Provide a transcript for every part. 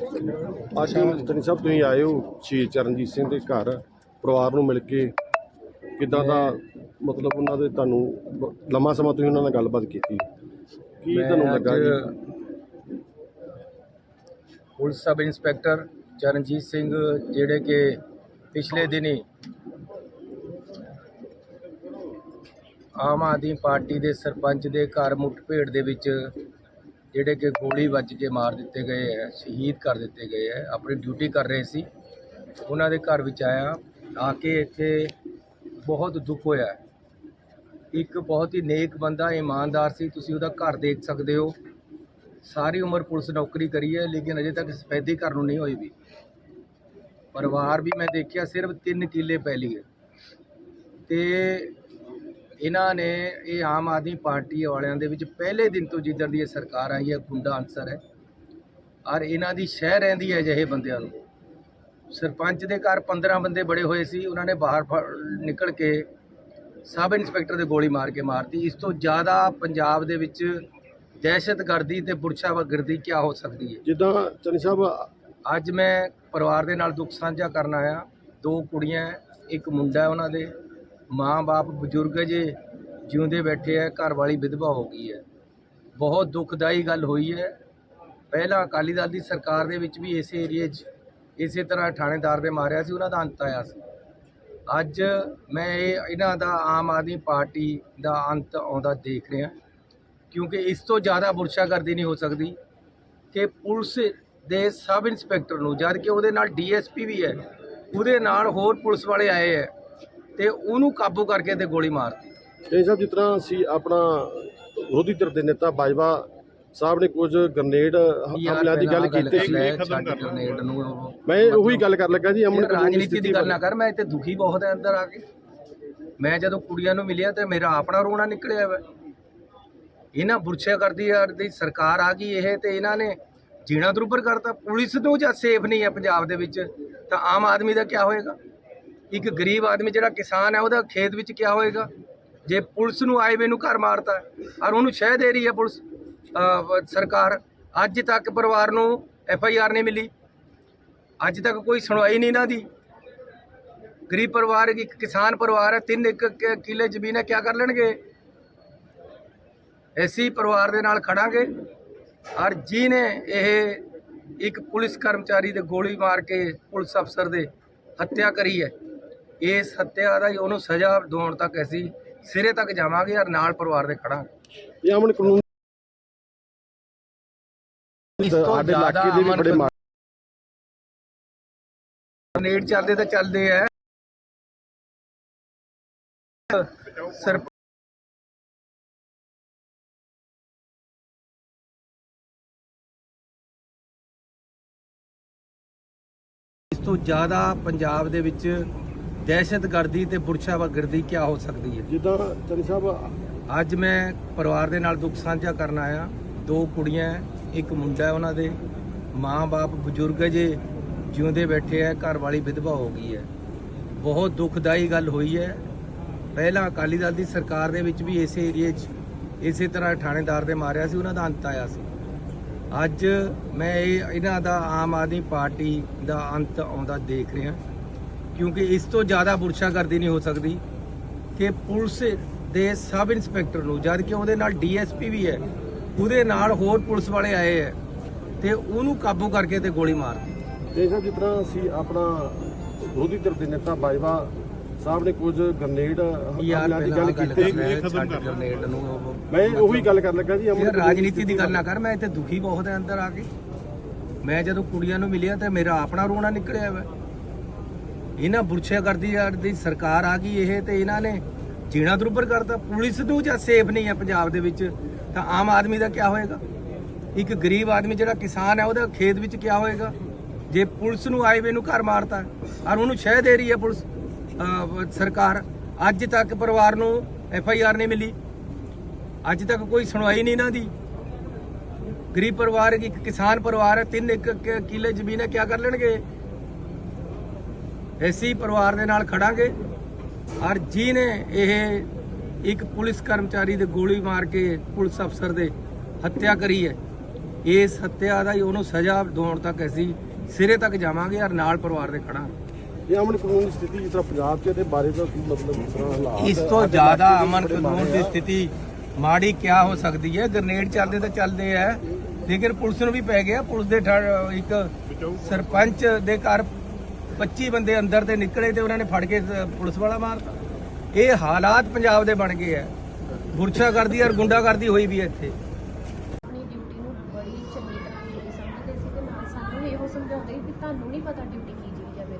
ਅੱਜ ਤਨੀ ਸਾਹਿਬ ਤੁਸੀਂ ਆਏ ਹੋ ਸ਼ਹੀਦ ਚਰਨਜੀਤ ਸਿੰਘ ਦੇ ਘਰ ਪਰਿਵਾਰ ਨੂੰ ਮਿਲ ਕੇ। ਕਿਦਾਂ ਦਾ ਮਤਲਬ ਉਹਨਾਂ ਦੇ ਤੁਹਾਨੂੰ ਲੰਮਾ ਸਮਾਂ ਤੁਸੀਂ ਉਹਨਾਂ ਨਾਲ ਗੱਲਬਾਤ ਕੀਤੀ? ਕੀ ਤੁਹਾਨੂੰ ਲੱਗਾ ਜੀ? Police sub inspector Charanjit Singh ਜਿਹੜੇ ਕਿ ਪਿਛਲੇ ਦਿਨੀ ਆਮ ਆਦਮੀ ਪਾਰਟੀ ਦੇ ਸਰਪੰਚ ਦੇ ਘਰ ਮੁੱਠਭੇੜ ਦੇ ਵਿੱਚ ਜਿਹੜੇ ਕਿ ਗੋਲੀ ਵੱਜ ਕੇ ਮਾਰ ਦਿੱਤੇ ਗਏ ਹੈ, ਸ਼ਹੀਦ ਕਰ ਦਿੱਤੇ ਗਏ ਹੈ, ਆਪਣੀ ਡਿਊਟੀ ਕਰ ਰਹੇ ਸੀ। ਉਹਨਾਂ ਦੇ ਘਰ ਵਿੱਚ ਆਇਆ, ਆ ਕੇ ਇੱਥੇ ਬਹੁਤ ਦੁੱਖ ਹੋਇਆ ਇੱਕ ਬਹੁਤ ਹੀ ਨੇਕ ਬੰਦਾ, ਇਮਾਨਦਾਰ ਸੀ, ਤੁਸੀਂ ਉਹਦਾ ਘਰ ਦੇਖ ਸਕਦੇ ਹੋ। ਸਾਰੀ ਉਮਰ ਪੁਲਿਸ ਨੌਕਰੀ ਕਰੀ ਹੈ, ਲੇਕਿਨ ਅਜੇ ਤੱਕ ਸਫੈਦੀ ਘਰ ਨੂੰ ਨਹੀਂ ਹੋਈ ਵੀ। ਪਰਿਵਾਰ ਵੀ ਮੈਂ ਦੇਖਿਆ, ਸਿਰਫ 3 ਕਿੱਲੇ ਪੈਲੀ ਹੈ ਤੇ ਇਹਨਾਂ ਨੇ ਇਹ ਆਮ ਆਦਮੀ ਪਾਰਟੀ ਵਾਲਿਆਂ ਦੇ ਵਿੱਚ ਪਹਿਲੇ ਦਿਨ ਤੋਂ ਜਿੱਦਣ ਦੀ ਇਹ ਸਰਕਾਰ ਆਈ ਹੈ ਗੁੰਡਾ ਅਨਸਰ ਹੈ। ਔਰ ਇਹਨਾਂ ਦੀ ਸ਼ਹਿ ਰਹਿੰਦੀ ਹੈ ਜਿਹੇ ਬੰਦਿਆਂ ਨੂੰ। ਸਰਪੰਚ ਦੇ ਘਰ 15 ਬੰਦੇ ਬੜੇ ਹੋਏ ਸੀ ਉਹਨਾਂ ਨੇ ਬਾਹਰ ਨਿਕਲ ਕੇ ਸਬ ਇੰਸਪੈਕਟਰ ਦੇ ਗੋਲੀ ਮਾਰ ਕੇ ਮਾਰਤੀ। ਇਸ ਤੋਂ ਜ਼ਿਆਦਾ ਪੰਜਾਬ ਦੇ ਵਿੱਚ ਦਹਿਸ਼ਤਗਰਦੀ ਤੇ ਬੁਰਸ਼ਾਵਾਗਰਦੀ ਕੀ ਹੋ ਸਕਦੀ ਹੈ? ਜਿੱਦਾਂ ਚਨੀ ਸਾਹਿਬ ਅੱਜ ਮੈਂ ਪਰਿਵਾਰ ਦੇ ਨਾਲ ਦੁੱਖ ਸਾਂਝਾ ਕਰਨ ਆਇਆ। ਦੋ ਕੁੜੀਆਂ ਇੱਕ ਮੁੰਡਾ ਉਹਨਾਂ ਦੇ। ਮਾਂ-ਬਾਪ ਬਜ਼ੁਰਗ ਜੇ ਜਿਉਂਦੇ ਬੈਠੇ ਹੈ ਘਰ ਵਾਲੀ ਵਿਧਵਾ ਹੋ ਗਈ ਹੈ। ਬਹੁਤ ਦੁਖਦਾਈ ਗੱਲ ਹੋਈ ਹੈ। ਪਹਿਲਾਂ ਅਕਾਲੀ ਦਲ ਦੀ ਸਰਕਾਰ ਦੇ ਵਿੱਚ ਵੀ ਇਸੇ ਏਰੀਏ 'ਚ, ਇਸੇ ਤਰ੍ਹਾਂ ਥਾਣੇਦਾਰ ਦੇ ਮਾਰਿਆ ਸੀ, ਉਹਨਾਂ ਦਾ ਅੰਤ ਆਇਆ ਸੀ। ਅੱਜ ਮੈਂ ਇਹ, ਇਹਨਾਂ ਦਾ ਆਮ ਆਦਮੀ ਪਾਰਟੀ ਦਾ ਅੰਤ ਆਉਂਦਾ ਦੇਖ ਰਿਹਾ, ਕਿਉਂਕਿ ਇਸ ਤੋਂ ਜ਼ਿਆਦਾ ਬੁਰਸ਼ਾਗਰਦੀ ਨਹੀਂ ਹੋ ਸਕਦੀ ਕਿ ਪੁਲਿਸ ਦੇ ਸਬ ਇੰਸਪੈਕਟਰ ਨੂੰ, ਜਦ ਕਿ ਉਹਦੇ ਨਾਲ ਡੀਐਸਪੀ ਵੀ ਹੈ, ਉਹਦੇ ਨਾਲ ਹੋਰ ਪੁਲਿਸ ਵਾਲੇ ਆਏ ਹੈ। ਤੇ ਉਹਨੂੰ ਕਾਬੂ ਕਰਕੇ ਤੇ ਗੋਲੀ ਮਾਰਤੀ ਚਨੀ ਸਾਹਿਬ ਜਿਸ ਤਰ੍ਹਾਂ ਅਸੀਂ ਆਪਣਾ ਵਿਰੋਧੀ ਧਿਰ ਦੇ ਨੇਤਾ ਬਾਜਵਾ ਸਾਹਿਬ ਨੇ ਕੁਝ ਗ੍ਰਨੇਡ ਹਮਲਿਆਂ ਦੀ ਗੱਲ ਕੀਤੀ ਸੀ। ਗ੍ਰਨੇਡ ਨੂੰ ਉਹ- ਮੈਂ ਉਹੀ ਗੱਲ ਕਰਨ ਲੱਗਾ ਜੀ ਅਮਨ ਰਾਜਨੀਤੀ ਦੀ ਗੱਲ ਨਾ ਕਰ ਮੈਂ ਇੱਥੇ ਦੁਖੀ ਬਹੁਤ ਹੈ ਅੰਦਰ ਆ ਕੇ। ਮੈਂ ਜਦੋਂ ਕੁੜੀਆਂ ਨੂੰ ਮਿਲਿਆ ਤੇ ਮੇਰਾ ਆਪਣਾ ਰੋਣਾ ਨਿਕਲਿਆ ਵਾ। ਇਹਨਾਂ ਬੁਰਛਿਆ ਕਰਦੀ ਯਾਰ ਦੀ ਸਰਕਾਰ ਆ ਗਈ ਇਹ ਤੇ ਇਹਨਾਂ ਨੇ ਜੀਣਾ ਦਰੂਬਰ ਕਰਤਾ। ਪੁਲਿਸ ਨੂੰ ਜਾਂ ਸੇਫ ਨਹੀਂ ਹੈ ਪੰਜਾਬ ਦੇ ਵਿੱਚ ਤਾਂ ਆਮ ਆਦਮੀ ਦਾ ਕੀ ਹੋਏਗਾ? ਇੱਕ ਗਰੀਬ ਆਦਮੀ ਜਿਹੜਾ ਕਿਸਾਨ ਹੈ, ਉਹਦਾ ਖੇਤ ਵਿੱਚ ਕੀ ਹੋਏਗਾ? ਜੇ ਪੁਲਿਸ ਨੂੰ ਆਏ ਵੇ ਨੂੰ ਘਰ ਮਾਰਤਾ ਔਰ ਉਹਨੂੰ ਸ਼ਹਿ ਦੇ ਰਹੀ ਹੈ ਪੁਲਿਸ ਸਰਕਾਰ, ਅੱਜ ਤੱਕ ਪਰਿਵਾਰ ਨੂੰ ਐਫ ਆਈ ਆਰ ਨਹੀਂ ਮਿਲੀ। ਅੱਜ ਤੱਕ ਕੋਈ ਸੁਣਵਾਈ ਨਹੀਂ ਇਹਨਾਂ ਦੀ। ਗਰੀਬ ਪਰਿਵਾਰ, ਇੱਕ ਕਿਸਾਨ ਪਰਿਵਾਰ ਹੈ, ਤਿੰਨ ਇੱਕ ਕ- ਕਿੱਲੇ ਜ਼ਮੀਨ ਹੈ ਕੀ ਕਰ ਲੈਣਗੇ? ਐਸੀ ਪਰਿਵਾਰ ਦੇ ਨਾਲ ਖੜਾਂਗੇ। ਔਰ ਜਿਹਨੇ ਇਹ ਇੱਕ ਪੁਲਿਸ ਕਰਮਚਾਰੀ ਦੇ ਗੋਲੀ ਮਾਰ ਕੇ ਪੁਲਿਸ ਅਫਸਰ ਦੇ ਹੱਤਿਆ ਕਰੀ ਹੈ ਇਸ ਹੱਤਿਆ ਦਾ ਉਹਨੂੰ ਸਜ਼ਾ ਦਿਵਾਉਣ ਤੱਕ ਅਸੀਂ ਸਿਰੇ ਤੱਕ ਜਾਵਾਂਗੇ ਔਰ ਨਾਲ ਪਰਿਵਾਰ ਦੇ ਖੜਾਂਗੇ। ਇਹ ਅਮਨ ਕਾਨੂੰਨ ਇਸ ਤੋਂ ਸਾਡੇ ਜ਼ਿਆਦਾ ਇਲਾਕੇ ਦੇ ਵੀ ਅਮਨ ਬੜੇ ਮਾੜੇ ਨੇੜ ਚੱਲਦੇ ਤਾਂ ਚੱਲਦੇ ਆ। ਸਰ ਇਸ ਤੋਂ ਜ਼ਿਆਦਾ ਪੰਜਾਬ ਦੇ ਵਿੱਚ ਦਹਿਸ਼ਤਗਰਦੀ ਤੇ ਬੁਰਸ਼ਾਵਾਗਰਦੀ ਕੀ ਹੋ ਸਕਦੀ ਹੈ? ਜਿੱਦਾਂ ਚਨੀ ਸਾਹਿਬ ਅੱਜ ਮੈਂ ਪਰਿਵਾਰ ਦੇ ਨਾਲ ਦੁੱਖ ਸਾਂਝਾ ਕਰਨ ਆਇਆ। ਦੋ ਕੁੜੀਆਂ ਇੱਕ ਮੁੰਡਾ ਹੈ ਉਹਨਾਂ ਦੇ। ਮਾਂ-ਬਾਪ ਬਜ਼ੁਰਗ ਜੇ ਜਿਉਂਦੇ ਬੈਠੇ ਹੈ ਘਰ ਵਾਲੀ ਵਿਧਵਾ ਹੋ ਗਈ ਹੈ। ਬਹੁਤ ਦੁਖਦਾਈ ਗੱਲ ਹੋਈ ਹੈ। ਪਹਿਲਾਂ ਅਕਾਲੀ ਦਲ ਦੀ ਸਰਕਾਰ ਦੇ ਵਿੱਚ ਵੀ ਇਸੇ ਏਰੀਏ 'ਚ ਇਸੇ ਤਰ੍ਹਾਂ ਥਾਣੇਦਾਰ ਦੇ ਮਾਰਿਆ ਸੀ ਉਹਨਾਂ ਦਾ ਅੰਤ ਆਇਆ ਸੀ। ਅੱਜ ਮੈਂ ਇਹ ਇਹਨਾਂ ਦਾ ਆਮ ਆਦਮੀ ਪਾਰਟੀ ਦਾ ਅੰਤ ਆਉਂਦਾ ਦੇਖ ਰਿਹਾ। ਕਿਉਂਕਿ ਇਸ ਤੋਂ ਜ਼ਿਆਦਾ ਬੁਰਸ਼ਾਗਰਦੀ ਨਹੀਂ ਹੋ ਸਕਦੀ ਕਿ ਪੁਲਿਸ ਦੇ ਸਬ ਇੰਸਪੈਕਟਰ ਨੂੰ ਜਦ ਕਿ ਉਹਦੇ ਨਾਲ ਡੀਐਸਪੀ ਵੀ ਹੈ ਉਹਦੇ ਨਾਲ ਹੋਰ ਪੁਲਿਸ ਵਾਲੇ ਆਏ ਹੈ ਤੇ ਉਹਨੂੰ ਕਾਬੂ ਕਰਕੇ ਤੇ ਗੋਲੀ ਮਾਰਤੀ। ਸਾਹਿਬ ਜਿਸ ਤਰ੍ਹਾਂ ਅਸੀਂ ਆਪਣਾ ਵਿਰੋਧੀ ਧਿਰ ਦੇ ਨੇਤਾ ਬਾਜਵਾ ਸਾਹਿਬ ਨੇ ਕੁਝ ਗ੍ਰਨੇਡ ਹਮਲਿਆਂ ਦੀ ਗੱਲ ਕੀਤੀ। ਗ੍ਰਨੇਡ ਨੂੰ ਉਹ- ਮੈਂ ਉਹੀ ਗੱਲ ਕਰਨ ਲੱਗਾ ਜੀ ਅਮਨ ਇਹ ਰਾਜਨੀਤੀ ਦੀ ਗੱਲ ਨਾ ਕਰ ਮੈਂ ਇੱਥੇ ਦੁਖੀ ਬਹੁਤ ਹੈ ਅੰਦਰ ਆ ਕੇ। ਮੈਂ ਜਦੋਂ ਕੁੜੀਆਂ ਨੂੰ ਮਿਲਿਆ ਤੇ ਮੇਰਾ ਆਪਣਾ ਰੋਣਾ ਨਿਕਲਿਆ ਵਾ। ਇਹਨਾਂ ਬੁਰਛਿਆ ਕਰਦੀ ਦੀ ਸਰਕਾਰ ਆ ਗਈ ਇਹ ਤੇ ਇਹਨਾਂ ਨੇ ਜੀਣਾ ਦਰੂਬਰ ਕਰਤਾ। ਪੁਲਿਸ ਨੂੰ ਜਾਂ ਸੇਫ ਨਹੀਂ ਹੈ ਪੰਜਾਬ ਦੇ ਵਿੱਚ? ਤਾਂ ਆਮ ਆਦਮੀ ਦਾ ਕੀ ਹੋਏਗਾ? ਇੱਕ ਗਰੀਬ ਆਦਮੀ ਜਿਹੜਾ ਕਿਸਾਨ ਹੈ, ਉਹਦਾ ਖੇਤ ਵਿੱਚ ਕੀ ਹੋਏਗਾ? ਜੇ ਪੁਲਿਸ ਨੂੰ ਆਏ ਵੇ ਨੂੰ ਘਰ ਮਾਰਤਾ ਔਰ ਉਹਨੂੰ ਸ਼ਹਿ ਦੇ ਰਹੀ ਹੈ ਪੁਲਿਸ ਸਰਕਾਰ, ਅੱਜ ਤੱਕ ਪਰਿਵਾਰ ਨੂੰ ਐਫ ਆਈ ਆਰ ਨਹੀਂ ਮਿਲੀ। ਅੱਜ ਤੱਕ ਕੋਈ ਸੁਣਵਾਈ ਨਹੀਂ ਇਹਨਾਂ ਦੀ। ਗਰੀਬ ਪਰਿਵਾਰ, ਇੱਕ ਕਿਸਾਨ ਪਰਿਵਾਰ ਹੈ, ਤਿੰਨ ਇੱਕ ਕਿੱਲੇ ਜ਼ਮੀਨ ਹੈ ਕੀ ਕਰ ਲੈਣਗੇ? ਐਸੀ ਪਰਿਵਾਰ ਦੇ ਨਾਲ ਖੜਾਂਗੇ। ਔਰ ਜਿਹਨੇ ਇਹ ਇੱਕ ਪੁਲਿਸ ਕਰਮਚਾਰੀ ਦੇ ਗੋਲੀ ਮਾਰ ਕੇ ਪੁਲਿਸ ਅਫਸਰ ਦੇ ਹੱਤਿਆ ਕਰੀ ਹੈ ਇਸ ਹੱਤਿਆ ਦਾ ਹੀ ਉਹਨੂੰ ਸਜ਼ਾ ਦਿਵਾਉਣ ਤੱਕ ਅਸੀਂ ਸਿਰੇ ਤੱਕ ਜਾਵਾਂਗੇ ਔਰ ਨਾਲ ਪਰਿਵਾਰ ਦੇ ਖੜਾ ਇਹ ਅਮਨ ਕਾਨੂੰਨ ਦੀ ਸਥਿਤੀ ਜਿਸ ਤਰ੍ਹਾਂ ਪੰਜਾਬ 'ਚ ਇਹਦੇ ਬਾਰੇ ਦਾ ਕੀ ਮਤਲਬ ਇਸ ਤਰ੍ਹਾਂ ਹਾਲਾਤ ਇਸ? ਤੋਂ ਜ਼ਿਆਦਾ ਅਮਨ ਕਾਨੂੰਨ ਦੀ। ਸਥਿਤੀ ਮਾੜੀ ਕਿਆ ਹੋ ਸਕਦੀ ਹੈ? ਗ੍ਰਨੇਡ ਚੱਲਦੇ ਤਾਂ ਚੱਲਦੇ ਆ ਲੇਕਿਨ ਪੁਲਿਸ ਨੂੰ ਵੀ ਪੈ ਗਿਆ। ਪੁਲਿਸ ਦੇ ਇੱਕ ਸਰਪੰਚ ਦੇ ਘਰ 25 ਬੰਦੇ ਅੰਦਰ ਤੇ ਨਿਕਲੇ ਤੇ ਉਹਨਾਂ ਨੇ ਫੜ ਕੇ ਪੁਲਿਸ ਵਾਲਾ ਮਾਰਤਾ। ਇਹ ਹਾਲਾਤ ਪੰਜਾਬ ਦੇ ਬਣ ਗਏ ਆ। ਗੁਰਛਾਗਰਦੀ ਔਰ ਗੁੰਡਾਗਰਦੀ ਹੋਈ ਵੀ ਇੱਥੇ। ਆਪਣੀ ਡਿਊਟੀ ਨੂੰ ਬੜੀ ਚੰਗੀ ਤਰ੍ਹਾਂ ਨਹੀਂ ਸਮਝਦੇ ਸੀ ਤੇ ਨਾਲ ਸਾਨੂੰ ਇਹੋ ਸਮਝਾਉਂਦੇ ਕਿ ਤੁਹਾਨੂੰ ਨਹੀਂ ਪਤਾ ਡਿਊਟੀ ਕੀ ਚੀਜ਼ ਹੈ ਤੇ।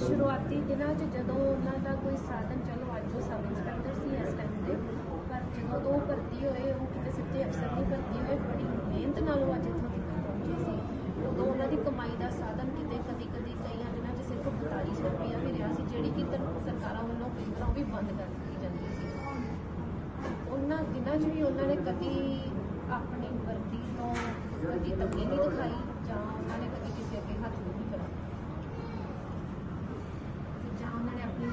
ਸ਼ੁਰੂਆਤੀ ਦਿਨਾਂ 'ਚ ਜਦੋਂ ਉਹਨਾਂ ਦਾ ਕੋਈ ਸਾਧਨ, ਚਲੋ ਅੱਜ ਉਹ ਸਬ ਇੰਸਪੈਕਟਰ ਸੀ ਇਸ ਟਾਈਮ ਤੇ, ਪਰ ਜਦੋਂ ਉਹ ਭਰਤੀ ਹੋਏ, ਉਹ ਕਿਤੇ ਸਿੱਧੇ ਅਫਸਰ ਨਹੀਂ ਭਰਤੀ ਹੋਏ, ਬੜੀ ਮਿਹਨਤ ਨਾਲ ਉਹ ਅੱਜ ਇੱਥੋਂ ਕਮਾਈ ਦਾ ਸਾਧਨ ਕਿਤੇ ਕਦੀ ਕਦੀ ਕਈਆਂ ਦਿਨਾਂ 'ਚ ਸਿਰਫ 45 ਰੁਪਈਆ ਵੀ ਰਿਹਾ ਸੀ, ਜਿਹੜੀ ਕਿ ਸਰਕਾਰਾਂ ਵੱਲੋਂ ਕੇਂਦਰਾਂ ਵੀ ਬੰਦ ਕਰ ਦਿੱਤੀ ਜਾਂਦੀ ਸੀ। ਉਹਨਾਂ ਦਿਨਾਂ 'ਚ ਵੀ ਉਹਨਾਂ ਨੇ ਕਦੀ ਆਪਣੀ ਵਰਦੀ ਤੋਂ ਕਦੀ ਤੰਗੀ ਨਹੀਂ ਦਿਖਾਈ, ਜਾਂ ਉਹਨਾਂ ਨੇ ਕਦੀ ਕਿਸੇ ਅੱਗੇ ਹੱਥ ਨਹੀਂ ਫੈਲਾਇਆ ਜਾਂ ਉਹਨਾਂ ਨੇ ਆਪਣੀ